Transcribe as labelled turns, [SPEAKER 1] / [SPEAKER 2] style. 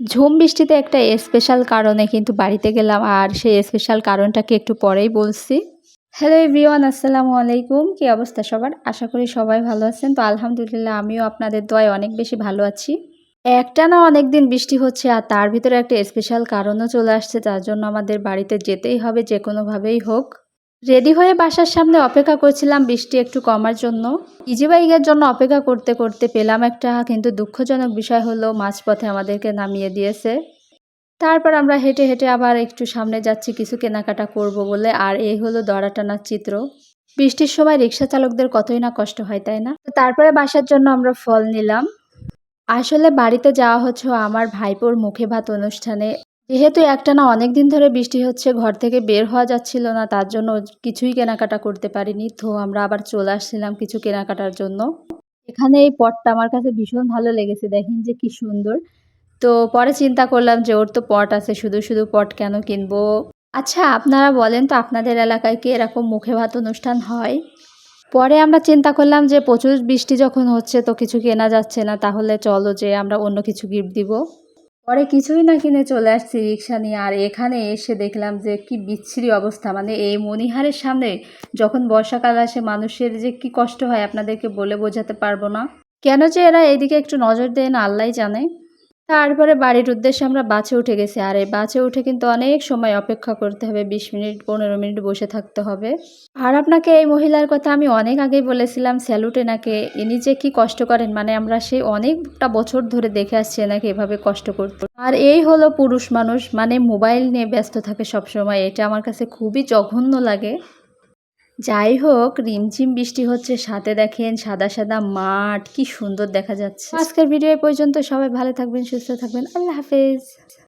[SPEAKER 1] ঝুম বৃষ্টিতে একটা স্পেশাল কারণে কিন্তু বাড়িতে গেলাম আর সেই স্পেশাল কারণটাকে একটু পরেই বলছি। হ্যালো এভরিওয়ান আসসালামু আলাইকুম। কি অবস্থা সবার? আশা করি সবাই ভালো আছেন। তো আলহামদুলিল্লাহ আমিও আপনাদের দোয়ায় অনেক বেশি ভালো আছি। একটা না অনেক দিন বৃষ্টি হচ্ছে আর তার ভিতরে একটা স্পেশাল কারণও চলে আসছে, যার জন্য আমাদের বাড়িতে যেতেই হবে, যে কোনোভাবেই হোক। রেডি হয়ে বাসার সামনে অপেক্ষা করছিলাম বৃষ্টি একটু কমার জন্য। ইজি বাইকের জন্য অপেক্ষা করতে করতে পেলাম একটা কিন্তু দুঃখজনক বিষয় হলো মাঝপথে আমাদেরকে নামিয়ে দিয়েছে। তারপর আমরা হেঁটে হেঁটে আবার একটু সামনে যাচ্ছি, কিছু কেনাকাটা করব বলে। আর এই হলো দড়া টানার চিত্র। বৃষ্টির সময় রিক্সা চালকদের কতই না কষ্ট হয়, তাই না? তারপরে বাসার জন্য আমরা ফল নিলাম। আসলে বাড়িতে যাওয়া হচ্ছে আমার ভাইপোর মুখে ভাত অনুষ্ঠানে। যেহেতু একটা না অনেক দিন ধরে বৃষ্টি হচ্ছে, ঘর থেকে বের হওয়া যাচ্ছিল না, তার জন্য কিছুই কেনাকাটা করতে পারিনি। তো আমরা আবার চলে আসছিলাম কিছু কেনাকাটার জন্য। এখানে এই পটটা আমার কাছে ভীষণ ভালো লেগেছে, দেখেন যে কি সুন্দর। তো পরে চিন্তা করলাম যে ওর তো পট আছে, শুধু শুধু পট কেন কিনবো? আচ্ছা আপনারা বলেন তো আপনাদের এলাকায় কি এরকম মুখে ভাত অনুষ্ঠান হয়? পরে আমরা চিন্তা করলাম যে প্রচুর বৃষ্টি যখন হচ্ছে তো কিছু কেনা যাচ্ছে না, তাহলে চলো যে আমরা অন্য কিছু গিফট দিব। পরে কিছুই না কিনে চলে আসছি রিক্সা নিয়ে, আর এখানে এসে দেখলাম যে কি বিচ্ছিরি অবস্থা। মানে এই মনিহারের সামনে যখন বর্ষাকাল আসে, মানুষের যে কি কষ্ট হয়, আপনাদেরকে বলে বোঝাতে পারব না। কেন যে এরা এদিকে একটু নজর দেয় না আল্লাহ জানে। তারপরে বাড়ির উদ্দেশ্যে আমরা বাসে উঠে গেছি। আর এই বাসে উঠে কিন্তু অনেক সময় অপেক্ষা করতে হবে। বিশ মিনিট, পনেরো মিনিট বসে থাকতে হবে। আর আপনাকে এই মহিলার কথা আমি অনেক আগেই বলেছিলাম, স্যালুটে নাকে ইনি যে কি কষ্ট করেন মানে আমরা সেই অনেকটা বছর ধরে দেখে আসছি এনাকে এভাবে কষ্ট করতে। আর এই হলো পুরুষ মানুষ মানে মোবাইল নিয়ে ব্যস্ত থাকে সবসময়। এটা আমার কাছে খুবই জঘন্য লাগে। যাই হোক, রিমঝিম বৃষ্টি হচ্ছে, সাথে দেখেন সাদা সাদা মাঠ, কি সুন্দর দেখা যাচ্ছে। আজকের ভিডিও পর্যন্ত সবাই ভালো থাকবেন, সুস্থ থাকবেন, আল্লাহ হাফেজ।